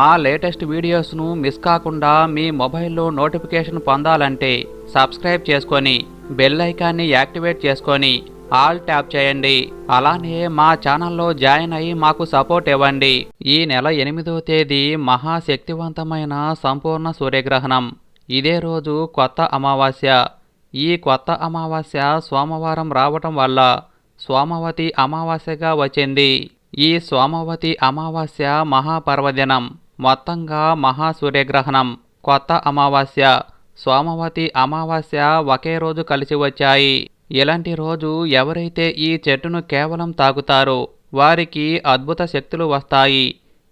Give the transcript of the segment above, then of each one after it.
మా latest వీడియోస్ను miss కాకుండా మీ మొబైల్లో నోటిఫికేషన్ పొందాలంటే సబ్స్క్రైబ్ చేసుకొని బెల్ ఐకాన్ని యాక్టివేట్ చేసుకొని ఆల్ ట్యాప్ చేయండి. అలానే మా ఛానల్లో జాయిన్ అయ్యి మాకు సపోర్ట్ ఇవ్వండి. ఈ నెల ఎనిమిదో తేదీ మహాశక్తివంతమైన సంపూర్ణ సూర్యగ్రహణం. ఇదే రోజు కొత్త అమావాస్య. ఈ కొత్త అమావాస్య సోమవారం రావటం వల్ల సోమవతి అమావాస్యగా వచ్చింది. ఈ సోమవతి అమావాస్య మహాపర్వదినం. మొత్తంగా మహాసూర్యగ్రహణం. కొత్త అమావాస్య. సోమవతి అమావాస్య ఒకే రోజు కలిసి వచ్చాయి. ఇలాంటి రోజు ఎవరైతే ఈ చెట్టును కేవలం తాగుతారో వారికి అద్భుత శక్తులు వస్తాయి.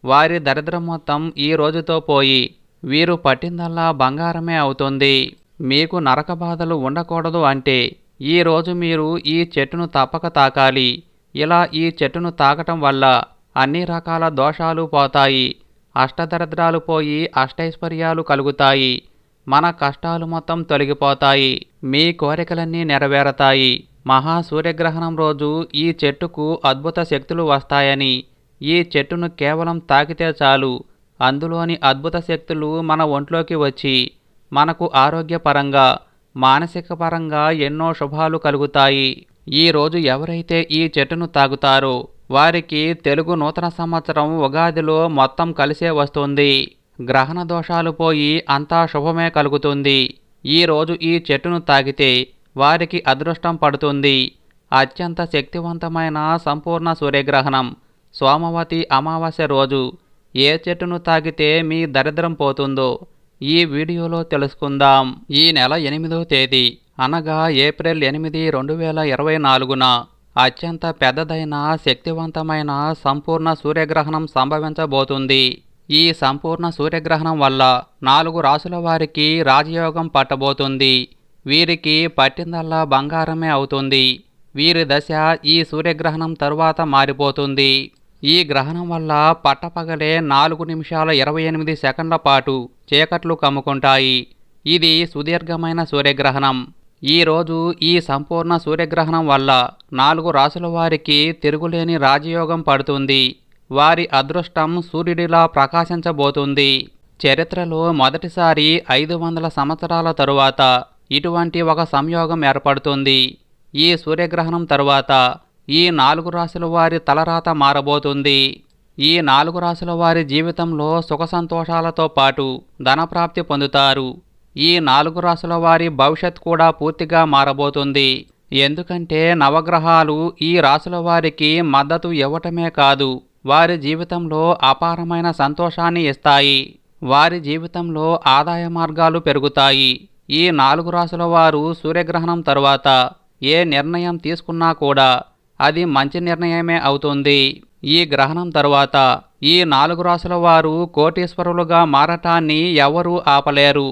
వారి దరిద్రం మొత్తం ఈ రోజుతో పోయి వీరు పట్టిందల్లా బంగారమే అవుతుంది. మీకు నరక బాధలు ఉండకూడదు అంటే ఈ రోజు మీరు ఈ చెట్టును తప్పక తాకాలి. ఇలా ఈ చెట్టును తాకటం వల్ల అన్ని రకాల దోషాలు పోతాయి. అష్టదరిద్రాలు పోయి అష్టైశ్వర్యాలు కలుగుతాయి. మన కష్టాలు మొత్తం తొలగిపోతాయి. మీ కోరికలన్నీ నెరవేరతాయి. మహా సూర్యగ్రహణం రోజు ఈ చెట్టుకు అద్భుత శక్తులు వస్తాయని. ఈ చెట్టును కేవలం తాకితే చాలు. అందులోని అద్భుత శక్తులు మన ఒంట్లోకి వచ్చి మనకు ఆరోగ్యపరంగా మానసిక పరంగా ఎన్నో శుభాలు కలుగుతాయి. ఈ రోజు ఎవరైతే ఈ చెట్టును తాగుతారో వారికి తెలుగు నూతన సంవత్సరం ఉగాదిలో మొత్తం కలిసే వస్తుంది. గ్రహణ దోషాలు పోయి అంతా శుభమే కలుగుతుంది. ఈ రోజు ఈ చెట్టును తాగితే వారికి అదృష్టం పడుతుంది. అత్యంత శక్తివంతమైన సంపూర్ణ సూర్యగ్రహణం సోమవతి అమావాస్య రోజు. ఏ చెట్టును తాగితే మీ దరిద్రం పోతుందో ఈ వీడియోలో తెలుసుకుందాం. ఈ నెల ఎనిమిదో తేదీ అనగా ఏప్రిల్ ఎనిమిది రెండు వేల ఇరవై నాలుగున అత్యంత పెద్దదైన శక్తివంతమైన సంపూర్ణ సూర్యగ్రహణం సంభవించబోతుంది. ఈ సంపూర్ణ సూర్యగ్రహణం వల్ల నాలుగు రాసుల వారికి రాజయోగం పట్టబోతుంది. వీరికి పట్టిందల్లా బంగారమే అవుతుంది. వీరి దశ ఈ సూర్యగ్రహణం తరువాత మారిపోతుంది. ఈ గ్రహణం వల్ల పట్టపగలే నాలుగు నిమిషాల ఇరవై ఎనిమిది సెకండ్ల పాటు చీకట్లు కమ్ముకుంటాయి. ఇది సుదీర్ఘమైన సూర్యగ్రహణం. ఈరోజు ఈ సంపూర్ణ సూర్యగ్రహణం వల్ల నాలుగు రాసుల వారికి తిరుగులేని రాజయోగం పడుతుంది. వారి అదృష్టం సూర్యుడిలా ప్రకాశించబోతుంది. చరిత్రలో మొదటిసారి ఐదు వందల సంవత్సరాల తరువాత ఇటువంటి ఒక సంయోగం ఏర్పడుతుంది. ఈ సూర్యగ్రహణం తరువాత ఈ నాలుగు రాశుల వారి తలరాత మారబోతుంది. ఈ నాలుగు రాశుల వారి జీవితంలో సుఖ సంతోషాలతో పాటు ధనప్రాప్తి పొందుతారు. ఈ నాలుగు రాశుల వారి భవిష్యత్ కూడా పూర్తిగా మారబోతుంది. ఎందుకంటే నవగ్రహాలు ఈ రాశుల వారికి మద్దతు ఇవ్వటమే కాదు వారి జీవితంలో అపారమైన సంతోషాన్ని ఇస్తాయి. వారి జీవితంలో ఆదాయ మార్గాలు పెరుగుతాయి. ఈ నాలుగు రాశుల వారు సూర్యగ్రహణం తరువాత ఏ నిర్ణయం తీసుకున్నా కూడా అది మంచి నిర్ణయమే అవుతుంది. ఈ గ్రహణం తరువాత ఈ నాలుగు రాసుల వారు కోటీశ్వరులుగా మారటాన్ని ఎవరూ ఆపలేరు.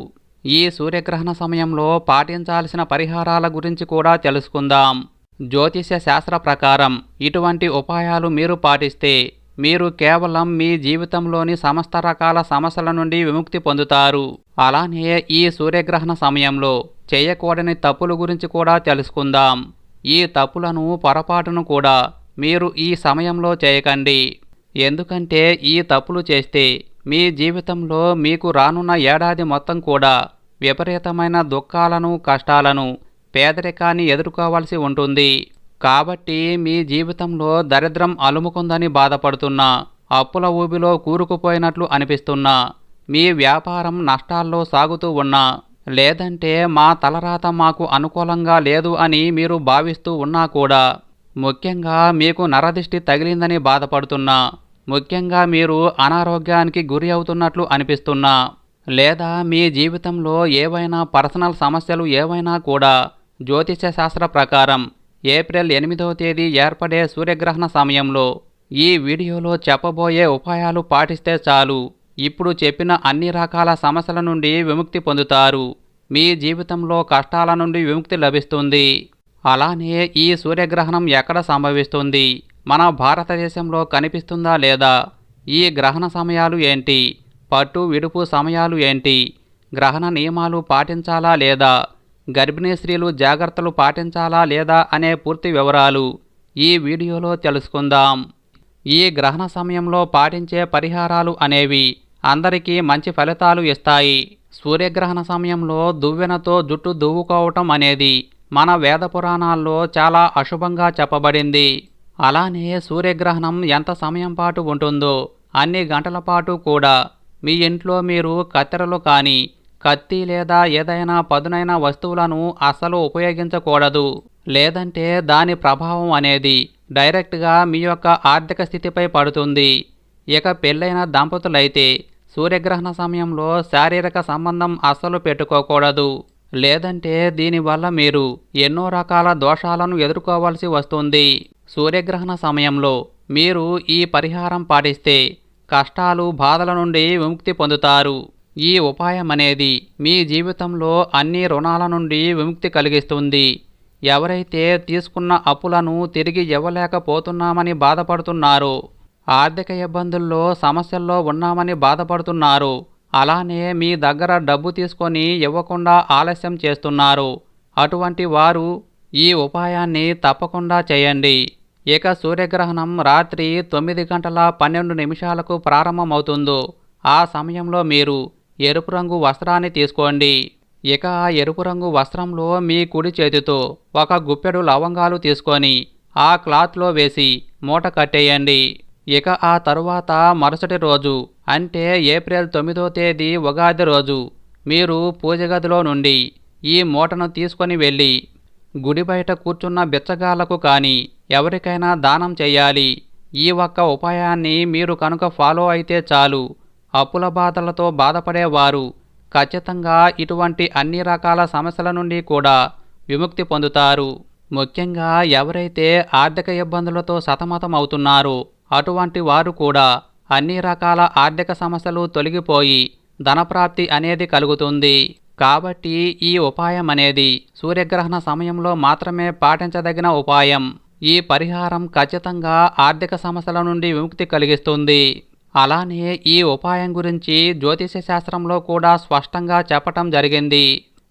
ఈ సూర్యగ్రహణ సమయంలో పాటించాల్సిన పరిహారాల గురించి కూడా తెలుసుకుందాం. జ్యోతిష్య శాస్త్ర ప్రకారం ఇటువంటి ఉపాయాలు మీరు పాటిస్తే మీరు కేవలం మీ జీవితంలోని సమస్త రకాల సమస్యల నుండి విముక్తి పొందుతారు. అలానే ఈ సూర్యగ్రహణ సమయంలో చేయకూడని తప్పుల గురించి కూడా తెలుసుకుందాం. ఈ తప్పులను పొరపాటును కూడా మీరు ఈ సమయంలో చేయకండి. ఎందుకంటే ఈ తప్పులు చేస్తే మీ జీవితంలో మీకు రానున్న ఏడాది మొత్తం కూడా విపరీతమైన దుఃఖాలను కష్టాలను పేదరికాన్ని ఎదుర్కోవాల్సి ఉంటుంది. కాబట్టి మీ జీవితంలో దరిద్రం అలుముకుందని బాధపడుతున్నా అప్పుల ఊబిలో కూరుకుపోయినట్లు అనిపిస్తున్నా మీ వ్యాపారం నష్టాల్లో సాగుతూ ఉన్నా లేదంటే మా తలరాత మాకు అనుకూలంగా లేదు అని మీరు భావిస్తూ ఉన్నా కూడా ముఖ్యంగా మీకు నరదిష్టి తగిలిందని బాధపడుతున్నా ముఖ్యంగా మీరు అనారోగ్యానికి గురి అవుతున్నట్లు అనిపిస్తున్నా లేదా మీ జీవితంలో ఏవైనా పర్సనల్ సమస్యలు ఏవైనా కూడా జ్యోతిష్య శాస్త్ర ప్రకారం ఏప్రిల్ ఎనిమిదవ తేదీ ఏర్పడే సూర్యగ్రహణ సమయంలో ఈ వీడియోలో చెప్పబోయే ఉపాయాలు పాటిస్తే చాలు. ఇప్పుడు చెప్పిన అన్ని రకాల సమస్యల నుండి విముక్తి పొందుతారు. మీ జీవితంలో కష్టాల నుండి విముక్తి లభిస్తుంది. అలానే ఈ సూర్యగ్రహణం ఎక్కడ సంభవిస్తుంది? మన భారతదేశంలో కనిపిస్తుందా లేదా? ఈ గ్రహణ సమయాలు ఏంటి? పట్టు విడుపు సమయాలు ఏంటి? గ్రహణ నియమాలు పాటించాలా లేదా? గర్భిణీ స్త్రీలు జాగ్రత్తలు పాటించాలా లేదా అనే పూర్తి వివరాలు ఈ వీడియోలో తెలుసుకుందాం. ఈ గ్రహణ సమయంలో పాటించే పరిహారాలు అనేవి అందరికీ మంచి ఫలితాలు ఇస్తాయి. సూర్యగ్రహణ సమయంలో దువ్వెనతో జుట్టు దువ్వుకోవటం అనేది మన వేద పురాణాల్లో చాలా అశుభంగా చెప్పబడింది. అలానే సూర్యగ్రహణం ఎంత సమయం పాటు ఉంటుందో అన్ని గంటల పాటు కూడా మీ ఇంట్లో మీరు కత్తెరలు కానీ కత్తి లేదా ఏదైనా పదునైన వస్తువులను అస్సలు ఉపయోగించకూడదు. లేదంటే దాని ప్రభావం అనేది డైరెక్ట్గా మీ యొక్క ఆర్థిక స్థితిపై పడుతుంది. ఇక పెళ్ళైన దంపతులైతే సూర్యగ్రహణ సమయంలో శారీరక సంబంధం అస్సలు పెట్టుకోకూడదు. లేదంటే దీనివల్ల మీరు ఎన్నో రకాల దోషాలను ఎదుర్కోవాల్సి వస్తుంది. సూర్యగ్రహణ సమయంలో మీరు ఈ పరిహారం పాటిస్తే కష్టాలు బాధల నుండి విముక్తి పొందుతారు. ఈ ఉపాయం అనేది మీ జీవితంలో అన్ని రుణాల నుండి విముక్తి కలిగిస్తుంది. ఎవరైతే తీసుకున్న అప్పులను తిరిగి ఇవ్వలేకపోతున్నామని బాధపడుతున్నారో ఆర్థిక ఇబ్బందుల్లో సమస్యల్లో ఉన్నామని బాధపడుతున్నారు అలానే మీ దగ్గర డబ్బు తీసుకొని ఇవ్వకుండా ఆలస్యం చేస్తున్నారు అటువంటి వారు ఈ ఉపాయాన్ని తప్పకుండా చేయండి. ఇక సూర్యగ్రహణం రాత్రి తొమ్మిది గంటల పన్నెండు నిమిషాలకు ప్రారంభమవుతుందో. ఆ సమయంలో మీరు ఎరుపు రంగు వస్త్రాన్ని తీసుకోండి. ఇక ఆ ఎరుపు రంగు వస్త్రంలో మీ కుడి చేతితో ఒక గుప్పెడు లవంగాలు తీసుకొని ఆ క్లాత్లో వేసి మూట కట్టేయండి. ఇక ఆ తరువాత మరుసటి రోజు అంటే ఏప్రిల్ తొమ్మిదో తేదీ ఉగాది రోజు మీరు పూజ గదిలో నుండి ఈ మూటను తీసుకొని వెళ్ళి గుడి బయట కూర్చున్న బిచ్చగాళ్ళకు కానీ ఎవరికైనా దానం చేయాలి. ఈ ఒక్క ఉపాయాన్ని మీరు కనుక ఫాలో అయితే చాలు. అప్పుల బాధలతో బాధపడేవారు. ఖచ్చితంగా ఇటువంటి అన్ని రకాల సమస్యల నుండి కూడా విముక్తి పొందుతారు. ముఖ్యంగా ఎవరైతే ఆర్థిక ఇబ్బందులతో సతమతమవుతున్నారో అటువంటి వారు కూడా అన్ని రకాల ఆర్థిక సమస్యలు తొలగిపోయి ధనప్రాప్తి అనేది కలుగుతుంది. కాబట్టి ఈ ఉపాయం అనేది సూర్యగ్రహణ సమయంలో మాత్రమే పాటించదగిన ఉపాయం. ఈ పరిహారం ఖచ్చితంగా ఆర్థిక సమస్యల నుండి విముక్తి కలిగిస్తుంది. అలానే ఈ ఉపాయం గురించి జ్యోతిష శాస్త్రంలో కూడా స్పష్టంగా చెప్పటం జరిగింది.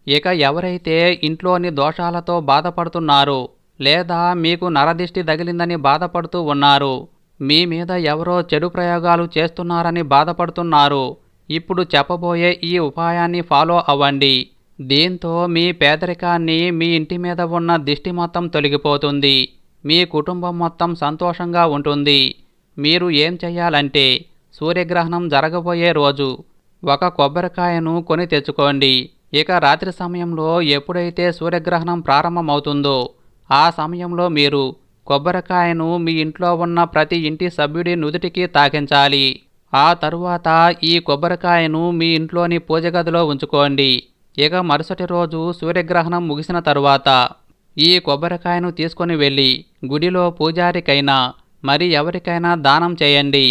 ఇక ఎవరైతే ఇంట్లోని దోషాలతో బాధపడుతున్నారు లేదా మీకు నరదిష్టి తగిలిందని బాధపడుతూ ఉన్నారు మీ మీద ఎవరో చెడు ప్రయోగాలు చేస్తున్నారని బాధపడుతున్నారు ఇప్పుడు చెప్పబోయే ఈ ఉపాయాన్ని ఫాలో అవ్వండి. దీంతో మీ పేదరికాన్ని మీ ఇంటి మీద ఉన్న దిష్టి మొత్తం తొలగిపోతుంది. మీ కుటుంబం మొత్తం సంతోషంగా ఉంటుంది. మీరు ఏం చేయాలంటే సూర్యగ్రహణం జరగబోయే రోజు ఒక కొబ్బరికాయను కొని తెచ్చుకోండి. ఇక రాత్రి సమయంలో ఎప్పుడైతే సూర్యగ్రహణం ప్రారంభమవుతుందో ఆ సమయంలో మీరు కొబ్బరికాయను మీ ఇంట్లో ఉన్న ప్రతి ఇంటి సభ్యుడి నుదుటికి తాకించాలి. ఆ తరువాత ఈ కొబ్బరికాయను మీ ఇంట్లోని పూజ గదిలో ఉంచుకోండి. ఇక మరుసటి రోజు సూర్యగ్రహణం ముగిసిన తరువాత ఈ కొబ్బరికాయను తీసుకొని వెళ్ళి గుడిలో పూజారికైనా మరి ఎవరికైనా దానం చేయండి.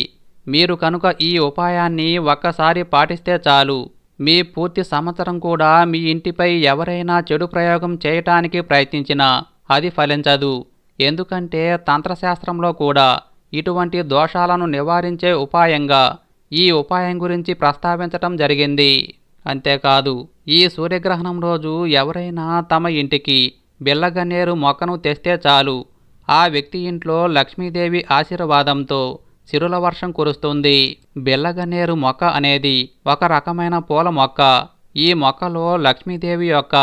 మీరు కనుక ఈ ఉపాయాన్ని ఒక్కసారి పాటిస్తే చాలు. మీ పూర్తి సంవత్సరం కూడా మీ ఇంటిపై ఎవరైనా చెడు ప్రయోగం చేయటానికి ప్రయత్నించినా అది ఫలించదు. ఎందుకంటే తంత్రశాస్త్రంలో కూడా ఇటువంటి దోషాలను నివారించే ఉపాయంగా ఈ ఉపాయం గురించి ప్రస్తావించటం జరిగింది. అంతేకాదు ఈ సూర్యగ్రహణం రోజు ఎవరైనా తమ ఇంటికి బిల్లగన్నేరు మొక్కను తెస్తే చాలు. ఆ వ్యక్తి ఇంట్లో లక్ష్మీదేవి ఆశీర్వాదంతో సిరుల వర్షం కురుస్తుంది. బిల్లగన్నేరు మొక్క అనేది ఒక రకమైన పూల మొక్క. ఈ మొక్కలో లక్ష్మీదేవి యొక్క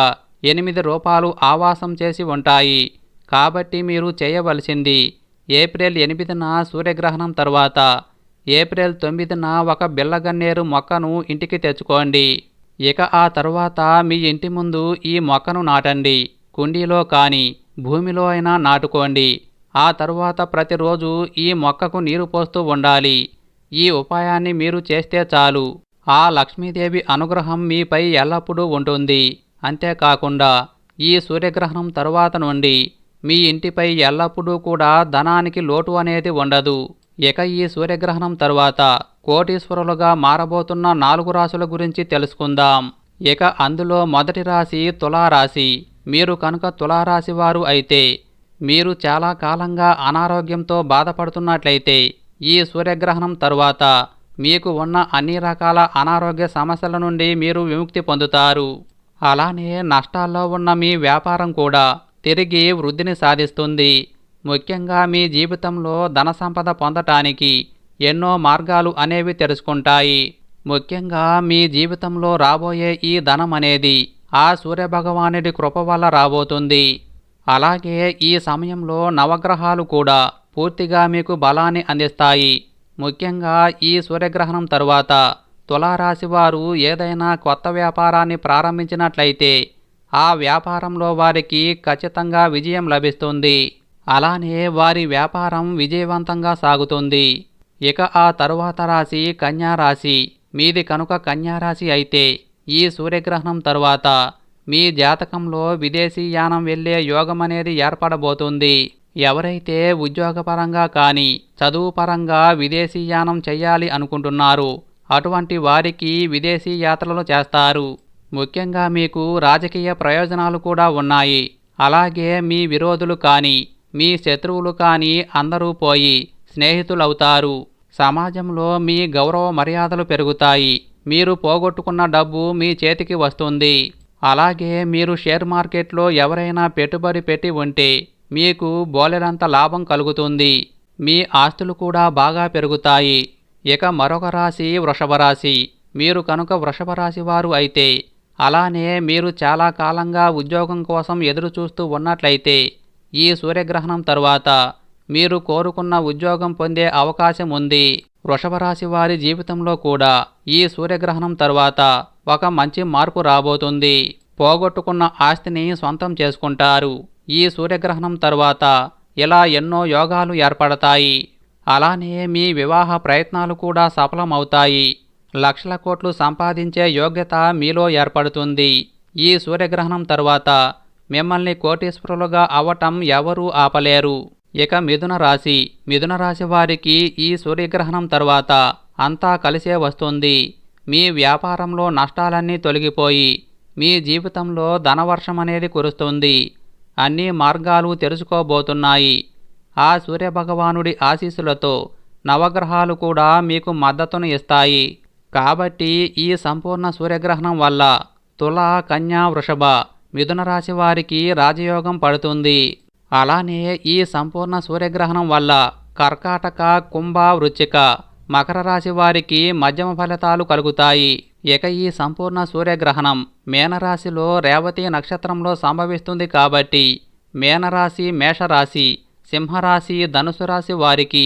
ఎనిమిది రూపాలు ఆవాసం చేసి ఉంటాయి. కాబట్టి మీరు చేయవలసింది ఏప్రిల్ ఎనిమిదిన సూర్యగ్రహణం తర్వాత. ఏప్రిల్ తొమ్మిదిన ఒక బిల్లగన్నేరు మొక్కను ఇంటికి తెచ్చుకోండి. ఇక ఆ తర్వాత మీ ఇంటి ముందు ఈ మొక్కను నాటండి. కుండీలో కానీ భూమిలో అయినా నాటుకోండి. ఆ తరువాత ప్రతిరోజు ఈ మొక్కకు నీరు పోస్తూ ఉండాలి. ఈ ఉపాయాన్ని మీరు చేస్తే చాలు. ఆ లక్ష్మీదేవి అనుగ్రహం మీపై ఎల్లప్పుడూ ఉంటుంది. అంతేకాకుండా ఈ సూర్యగ్రహణం తరువాత నుండి మీ ఇంటిపై ఎల్లప్పుడూ కూడా ధనానికి లోటు అనేది ఉండదు. ఇక ఈ సూర్యగ్రహణం తరువాత కోటీశ్వరులుగా మారబోతున్న నాలుగు రాశుల గురించి తెలుసుకుందాం. ఇక అందులో మొదటి రాశి తులారాశి. మీరు కనుక తులారాశి వారు అయితే మీరు చాలా కాలంగా అనారోగ్యంతో బాధపడుతున్నట్లయితే ఈ సూర్యగ్రహణం తరువాత మీకు ఉన్న అన్ని రకాల అనారోగ్య సమస్యల నుండి మీరు విముక్తి పొందుతారు. అలానే నష్టాల్లో ఉన్న మీ వ్యాపారం కూడా తిరిగి వృద్ధిని సాధిస్తుంది. ముఖ్యంగా మీ జీవితంలో ధన సంపద పొందటానికి ఎన్నో మార్గాలు అనేవి తెరుచుకుంటాయి ముఖ్యంగా మీ జీవితంలో రాబోయే ఈ ధనం అనేది ఆ సూర్యభగవానుడి కృప వల్ల రాబోతుంది. అలాగే ఈ సమయంలో నవగ్రహాలు కూడా పూర్తిగా మీకు బలాన్ని అందిస్తాయి. ముఖ్యంగా ఈ సూర్యగ్రహణం తరువాత తులారాశి వారు ఏదైనా కొత్త వ్యాపారాన్ని ప్రారంభించినట్లయితే ఆ వ్యాపారంలో వారికి ఖచ్చితంగా విజయం లభిస్తుంది. అలానే వారి వ్యాపారం విజయవంతంగా సాగుతుంది. ఇక ఆ తరువాత రాశి కన్యారాశి మీది కనుక కన్యారాశి అయితే ఈ సూర్యగ్రహణం తరువాత మీ జాతకంలో విదేశీ యానం వెళ్ళే యోగం అనేది ఏర్పడబోతుంది. ఎవరైతే ఉద్యోగపరంగా కానీ చదువు పరంగా విదేశీ యానం చేయాలి అనుకుంటున్నారు అటువంటి వారికి విదేశీ యాత్రలు చేస్తారు. ముఖ్యంగా మీకు రాజకీయ ప్రయోజనాలు కూడా ఉన్నాయి. అలాగే మీ విరోధులు కానీ మీ శత్రువులు కానీ అందరూ పోయి స్నేహితులవుతారు. సమాజంలో మీ గౌరవ మర్యాదలు పెరుగుతాయి. మీరు పోగొట్టుకున్న డబ్బు మీ చేతికి వస్తుంది. అలాగే మీరు షేర్ మార్కెట్లో ఎవరైనా పెట్టుబడి పెట్టి ఉంటే మీకు బోలెడంత లాభం కలుగుతుంది. మీ ఆస్తులు కూడా బాగా పెరుగుతాయి. ఇక మరొక రాశి వృషభ రాశి. మీరు కనుక వృషభ రాశి వారు అయితే అలానే మీరు చాలా కాలంగా ఉద్యోగం కోసం ఎదురు చూస్తూ ఉన్నట్లయితే ఈ సూర్యగ్రహణం తరువాత మీరు కోరుకున్న ఉద్యోగం పొందే అవకాశం ఉంది. వృషభరాశి వారి జీవితంలో కూడా ఈ సూర్యగ్రహణం తరువాత ఒక మంచి మార్పు రాబోతుంది. పోగొట్టుకున్న ఆస్తిని సొంతం చేసుకుంటారు. ఈ సూర్యగ్రహణం తరువాత ఇలా ఎన్నో యోగాలు ఏర్పడతాయి. అలానే మీ వివాహ ప్రయత్నాలు కూడా సఫలమవుతాయి. లక్షల కోట్లు సంపాదించే యోగ్యత మీలో ఏర్పడుతుంది. ఈ సూర్యగ్రహణం తర్వాత మిమ్మల్ని కోటీశ్వరులుగా అవ్వటం ఎవరూ ఆపలేరు. ఇక మిథున రాశి. మిథున రాశి వారికి ఈ సూర్యగ్రహణం తర్వాత అంతా కలిసే వస్తుంది. మీ వ్యాపారంలో నష్టాలన్నీ తొలగిపోయి మీ జీవితంలో ధనవర్షం అనేది కురుస్తుంది. అన్ని మార్గాలు తెరుచుకోబోతున్నాయి. ఆ సూర్యభగవానుడి ఆశీస్సులతో నవగ్రహాలు కూడా మీకు మద్దతును ఇస్తాయి. కాబట్టి ఈ సంపూర్ణ సూర్యగ్రహణం వల్ల తుల కన్యా వృషభ మిథున రాశి వారికి రాజయోగం పడుతుంది. అలానే ఈ సంపూర్ణ సూర్యగ్రహణం వల్ల కర్కాటక కుంభ వృచ్చిక మకర రాశి వారికి మధ్యమ ఫలితాలు కలుగుతాయి. ఇక ఈ సంపూర్ణ సూర్యగ్రహణం మేనరాశిలో రేవతి నక్షత్రంలో సంభవిస్తుంది కాబట్టి మేనరాశి మేషరాశి సింహరాశి ధనుసు రాశి వారికి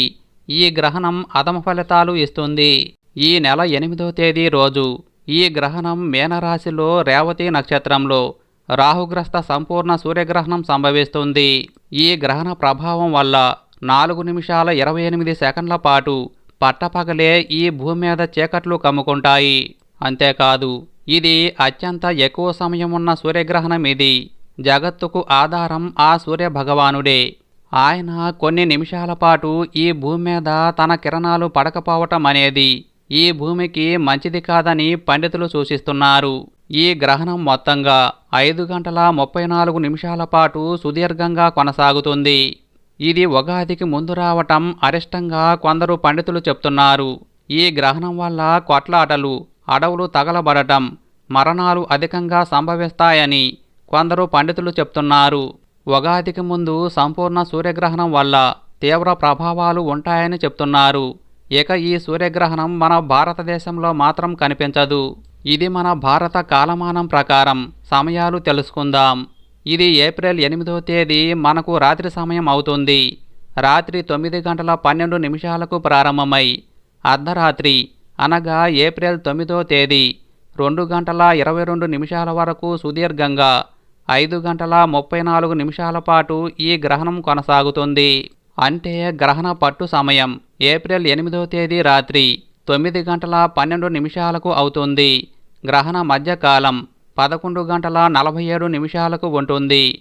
ఈ గ్రహణం అధమ ఫలితాలు ఇస్తుంది. ఈ నెల ఎనిమిదో తేదీ రోజు ఈ గ్రహణం మేనరాశిలో రేవతి నక్షత్రంలో రాహుగ్రస్త సంపూర్ణ సూర్యగ్రహణం సంభవిస్తుంది. ఈ గ్రహణ ప్రభావం వల్ల నాలుగు నిమిషాల ఇరవై ఎనిమిది సెకండ్ల పాటు పట్టపగలే ఈ భూమి మీద చీకట్లు కమ్ముకుంటాయి. అంతేకాదు ఇది అత్యంత ఎక్కువ సమయం ఉన్న సూర్యగ్రహణం ఇది. జగత్తుకు ఆధారం ఆ సూర్య భగవానుడే. ఆయన కొన్ని నిమిషాల పాటు ఈ భూమి మీద తన కిరణాలు పడకపోవటం అనేది ఈ భూమికి మంచిది కాదని పండితులు సూచిస్తున్నారు. ఈ గ్రహణం మొత్తంగా ఐదు గంటల ముప్పై నాలుగు నిమిషాల పాటు సుదీర్ఘంగా కొనసాగుతుంది. ఇది ఉగాదికి ముందు రావటం అరిష్టంగా కొందరు పండితులు చెప్తున్నారు. ఈ గ్రహణం వల్ల కొట్లాటలు అడవులు తగలబడటం మరణాలు అధికంగా సంభవిస్తాయని కొందరు పండితులు చెప్తున్నారు. ఉగాదికి ముందు సంపూర్ణ సూర్యగ్రహణం వల్ల తీవ్ర ప్రభావాలు ఉంటాయని చెప్తున్నారు. ఇక ఈ సూర్యగ్రహణం మన భారతదేశంలో మాత్రం కనిపించదు. ఇది మన భారత కాలమానం ప్రకారం సమయాలు తెలుసుకుందాం. ఇది ఏప్రిల్ ఎనిమిదో తేదీ మనకు రాత్రి సమయం అవుతుంది. రాత్రి తొమ్మిది గంటల పన్నెండు నిమిషాలకు ప్రారంభమై అర్ధరాత్రి అనగా ఏప్రిల్ తొమ్మిదో తేదీ రెండు గంటల ఇరవై రెండు నిమిషాల వరకు సుదీర్ఘంగా ఐదు గంటల ముప్పై నాలుగు నిమిషాల పాటు ఈ గ్రహణం కొనసాగుతుంది. అంటే గ్రహణ పట్టు సమయం. ఏప్రిల్ ఎనిమిదో తేదీ రాత్రి తొమ్మిది గంటల పన్నెండు నిమిషాలకు అవుతుంది. గ్రహణ మధ్యకాలం పదకొండు గంటల నలభై ఏడు నిమిషాలకు ఉంటుంది.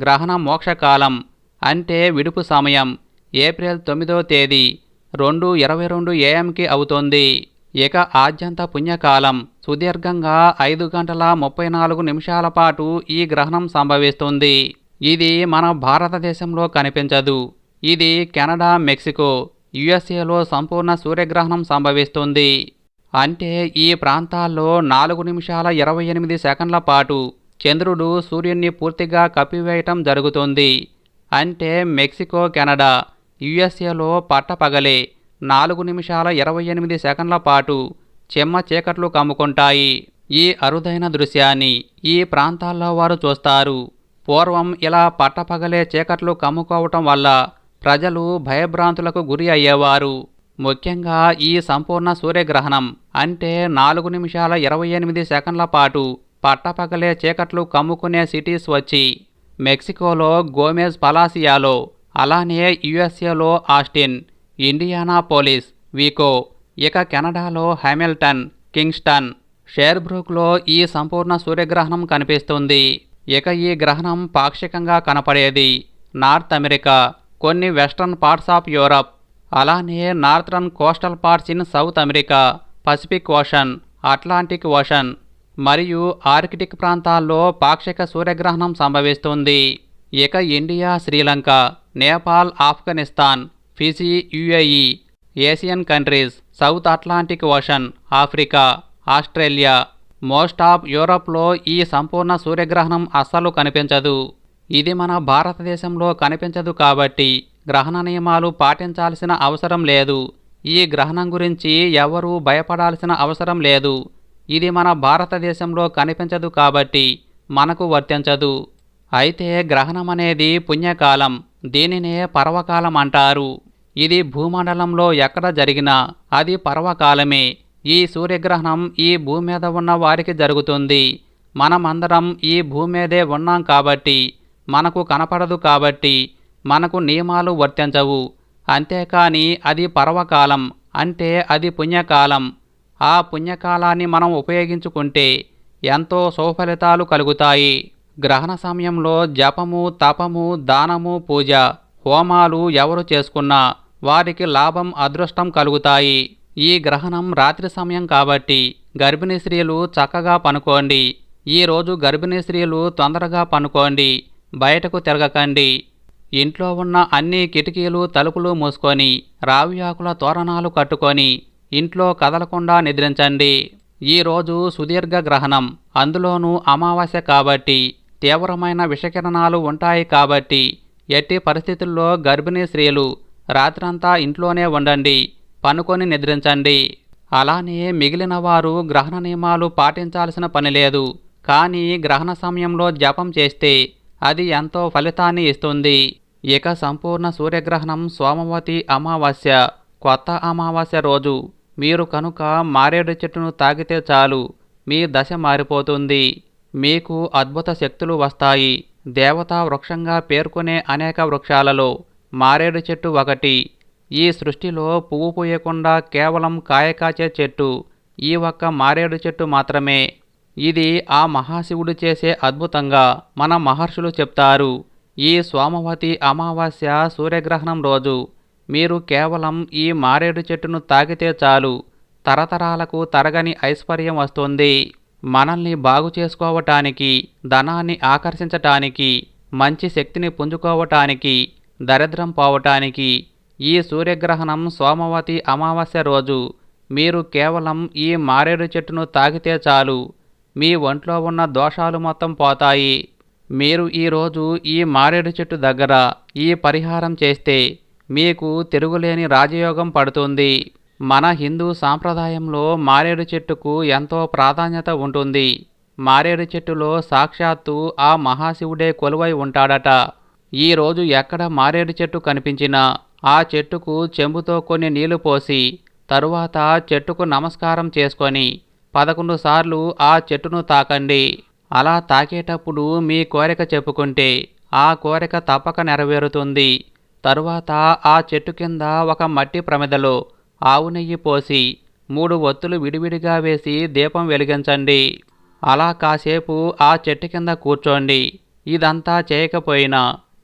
గ్రహణ మోక్షకాలం అంటే విడుపు సమయం. ఏప్రిల్ తొమ్మిదో తేదీ రెండు ఇరవై రెండు ఏఎంకి అవుతుంది. ఇక ఆద్యంత పుణ్యకాలం సుదీర్ఘంగా ఐదు గంటల ముప్పై నాలుగు నిమిషాల పాటు ఈ గ్రహణం సంభవిస్తుంది. ఇది మన భారతదేశంలో కనిపించదు. ఇది కెనడా మెక్సికో యుఎస్ఏలో సంపూర్ణ సూర్యగ్రహణం సంభవిస్తుంది. అంటే ఈ ప్రాంతాల్లో నాలుగు నిమిషాల ఇరవై ఎనిమిది సెకండ్ల పాటు చంద్రుడు సూర్యున్ని పూర్తిగా కప్పివేయటం జరుగుతుంది. అంటే మెక్సికో కెనడా యుఎస్ఏలో పట్టపగలే నాలుగు నిమిషాల ఇరవై ఎనిమిది సెకండ్ల పాటు చెమ్మ చీకట్లు కమ్ముకుంటాయి. ఈ అరుదైన దృశ్యాన్ని ఈ ప్రాంతాల్లో వారు చూస్తారు. పూర్వం ఇలా పట్టపగలే చీకట్లు కమ్ముకోవటం వల్ల ప్రజలు భయభ్రాంతులకు గురి అయ్యేవారు. ముఖ్యంగా ఈ సంపూర్ణ సూర్యగ్రహణం అంటే నాలుగు నిమిషాల ఇరవై ఎనిమిది సెకండ్ల పాటు పట్టపగలే చీకట్లు కమ్ముకునే సిటీస్ వచ్చి మెక్సికోలో గోమెజ్ పలాసియాలో అలానే యుఎస్ఏలో ఆస్టిన్ ఇండియానా పోలీస్ వీకో ఇక కెనడాలో హ్యామిల్టన్ కింగ్స్టన్ షేర్బ్రూక్లో ఈ సంపూర్ణ సూర్యగ్రహణం కనిపిస్తుంది. ఇక ఈ గ్రహణం పాక్షికంగా కనపడేది నార్త్ అమెరికా. కొన్ని వెస్ట్రన్ పార్ట్స్ ఆఫ్ యూరప్ అలానే northern coastal parts in South America Pacific Ocean Atlantic Ocean మరియు ఆర్కిటిక్ ప్రాంతాల్లో పాక్షిక సూర్యగ్రహణం సంభవిస్తుంది. ఇక India Sri Lanka Nepal Afghanistan Fiji UAE Asian countries South Atlantic Ocean Africa Australia most of యూరప్లో ఈ సంపూర్ణ సూర్యగ్రహణం అస్సలు కనిపించదు. ఇది మన భారతదేశంలో కనిపించదు కాబట్టి గ్రహణ నియమాలు పాటించాల్సిన అవసరం లేదు. ఈ గ్రహణం గురించి ఎవరూ భయపడాల్సిన అవసరం లేదు. ఇది మన భారతదేశంలో కనిపించదు కాబట్టి మనకు వర్తించదు. అయితే గ్రహణం అనేది పుణ్యకాలం దీనినే పర్వకాలం అంటారు. ఇది భూమండలంలో ఎక్కడ జరిగినా అది పర్వకాలమే. ఈ సూర్యగ్రహణం ఈ భూమి మీద ఉన్న వారికి జరుగుతుంది. మనమందరం ఈ భూమి మీదే ఉన్నాం కాబట్టి మనకు కనపడదు కాబట్టి మనకు నియమాలు వర్తించవు. అంతేకాని అది పర్వకాలం అంటే అది పుణ్యకాలం. ఆ పుణ్యకాలాన్ని మనం ఉపయోగించుకుంటే ఎంతో సుఫలితాలు కలుగుతాయి. గ్రహణ సమయంలో జపము తపము దానము పూజ హోమాలు ఎవరు చేసుకున్నా వారికి లాభం అదృష్టం కలుగుతాయి. ఈ గ్రహణం రాత్రి సమయం కాబట్టి గర్భిణీ స్త్రీలు చక్కగా పనుకోండి. ఈరోజు గర్భిణీ స్త్రీలు తొందరగా పనుకోండి. బయటకు తిరగకండి. ఇంట్లో ఉన్న అన్ని కిటికీలు తలుపులు మూసుకొని రావి ఆకుల తోరణాలు కట్టుకొని ఇంట్లో కదలకుండా నిద్రించండి. ఈరోజు సుదీర్ఘ గ్రహణం. అందులోనూ అమావాస్య కాబట్టి తీవ్రమైన విషకిరణాలు ఉంటాయి కాబట్టి ఎట్టి పరిస్థితుల్లో గర్భిణీ స్త్రీలు రాత్రంతా ఇంట్లోనే ఉండండి పనుకొని నిద్రించండి. అలానే మిగిలిన వారు గ్రహణ నియమాలు పాటించాల్సిన పని లేదు. కానీ గ్రహణ సమయంలో జపం చేస్తే అది ఎంతో ఫలితాన్ని ఇస్తుంది. ఇక సంపూర్ణ సూర్యగ్రహణం సోమవతి అమావాస్య కొత్త అమావాస్య రోజు. మీరు కనుక మారేడు చెట్టును తాకితే చాలు. మీ దశ మారిపోతుంది. మీకు అద్భుత శక్తులు వస్తాయి. దేవతా వృక్షంగా పేర్కొనే అనేక వృక్షాలలో మారేడు చెట్టు ఒకటి. ఈ సృష్టిలో పువ్వు పూయకుండా కేవలం కాయ కాచే చెట్టు. ఈ ఒక్క మారేడు చెట్టు మాత్రమే. ఇది ఆ మహాశివుడు చేసే అద్భుతంగా మన మహర్షులు చెప్తారు. ఈ సోమవతి అమావాస్య సూర్యగ్రహణం రోజు మీరు కేవలం ఈ మారేడు చెట్టును తాకితే చాలు తరతరాలకు తరగని ఐశ్వర్యం వస్తుంది. మనల్ని బాగు చేసుకోవటానికి ధనాన్ని ఆకర్షించటానికి మంచి శక్తిని పుంజుకోవటానికి దరిద్రం పోవటానికి ఈ సూర్యగ్రహణం సోమవతి అమావాస్య రోజు మీరు కేవలం ఈ మారేడు చెట్టును తాకితే చాలు మీ ఒంట్లో ఉన్న దోషాలు మొత్తం పోతాయి. మీరు ఈరోజు ఈ మారేడు చెట్టు దగ్గర ఈ పరిహారం చేస్తే మీకు తిరుగులేని రాజయోగం పడుతుంది. మన హిందూ సాంప్రదాయంలో మారేడు చెట్టుకు ఎంతో ప్రాధాన్యత ఉంటుంది. మారేడు చెట్టులో సాక్షాత్తు ఆ మహాశివుడే కొలువై ఉంటాడట. ఈరోజు ఎక్కడ మారేడు చెట్టు కనిపించినా ఆ చెట్టుకు చెంబుతో కొన్ని నీళ్ళు పోసి తరువాత చెట్టుకు నమస్కారం చేసుకొని పదకొండు సార్లు ఆ చెట్టును తాకండి. అలా తాకేటప్పుడు మీ కోరిక చెప్పుకుంటే ఆ కోరిక తప్పక నెరవేరుతుంది. తరువాత ఆ చెట్టు కింద ఒక మట్టి ప్రమిదలో ఆవు నెయ్యి పోసి మూడు ఒత్తులు విడివిడిగా వేసి దీపం వెలిగించండి. అలా కాసేపు ఆ చెట్టు కింద కూర్చోండి. ఇదంతా చేయకపోయినా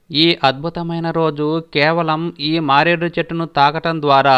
ఈ అద్భుతమైన రోజు కేవలం ఈ మారేడు చెట్టును తాకటం ద్వారా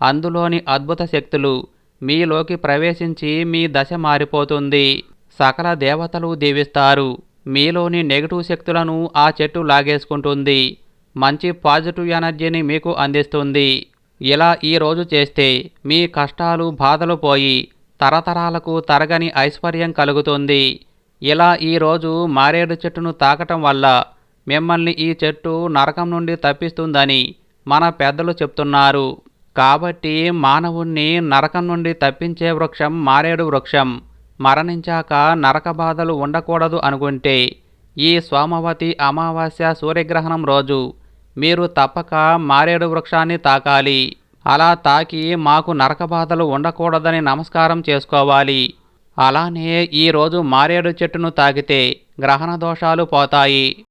అందులోని అద్భుత శక్తులు మీలోకి ప్రవేశించి మీ దశ మారిపోతుంది. సకల దేవతలు దీవిస్తారు. మీలోని నెగటివ్ శక్తులను ఆ చెట్టు లాగేసుకుంటుంది. మంచి పాజిటివ్ ఎనర్జీని మీకు అందిస్తుంది. ఇలా ఈ రోజు చేస్తే మీ కష్టాలు బాధలు పోయి తరతరాలకు తరగని ఐశ్వర్యం కలుగుతుంది. ఇలా ఈరోజు మారేడు చెట్టును తాకటం వల్ల మిమ్మల్ని ఈ చెట్టు నరకం నుండి తప్పిస్తుందని మన పెద్దలు చెప్తున్నారు. కాబట్టి మానవుణ్ణి నరకం నుండి తప్పించే వృక్షం మారేడు వృక్షం. మరణించాక నరక బాధలు ఉండకూడదు అనుకుంటే ఈ సోమవతి అమావాస్య సూర్యగ్రహణం రోజు మీరు తప్పక మారేడు వృక్షాన్ని తాకాలి. అలా తాకి మాకు నరక బాధలు ఉండకూడదని నమస్కారం చేసుకోవాలి. అలానే ఈరోజు మారేడు చెట్టును తాకితే గ్రహణ దోషాలు పోతాయి.